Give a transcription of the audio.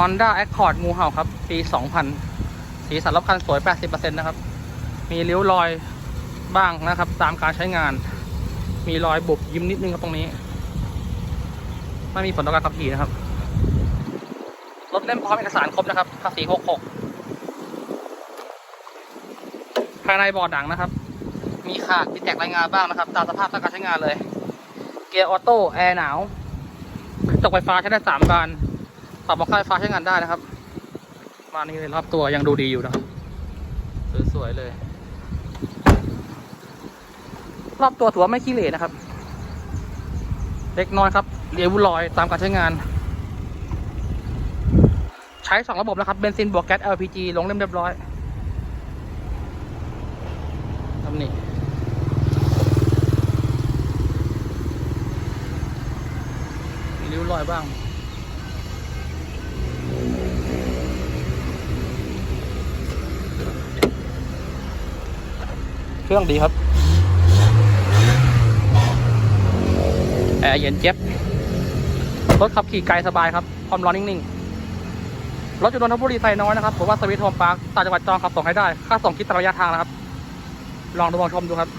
Honda Accord งูเห่าครับ ปี 2000 สีสันรอบคันสวย 80%นะครับ มีริ้วรอยบ้างนะครับ ตามการใช้งาน มีรอยบุบยิ้มนิดนึงครับตรงนี้ ไม่มีผลต่อการขับขี่นะครับ รถเล่มพร้อมเอกสารครบนะครับภาษี 66 ภายในบอร์ดหนังนะครับ มีขาดมีแตกรายงานบ้างนะครับ ตามสภาพทางการใช้งานเลย เกียร์ออโต้แอร์หนาวกระจกไฟฟ้าใช้ได้สามบาน ปรับมอค่าไฟฟ้าใช้งานได้นะครับมานี่เลยรอบตัวยังดูดีอยู่นะครับสวยๆเลย รอบตัวถือว่าไม่ขี้เหร่นะครับ เล็กน้อยครับเรียวลอยตามการใช้งาน ใช้สองระบบนะครับเบนซินบวกแก๊ส LPG ลงเล่มเรียบร้อยทำนี่มีริ้วรอยบ้าง เครื่องดีครับ แอร์เย็นเจี๊ยบรถขับขี่ไกลสบายครับ ความร้อนนิ่งๆ รถจุดนนทบุรีไซน้อยนะครับผมว่าสวิตโฮมพาร์คต่างจังหวัดจองขับส่งให้ได้ ค่าส่งคิดตามระยะทางนะครับ ลองดูลองชมดูครับ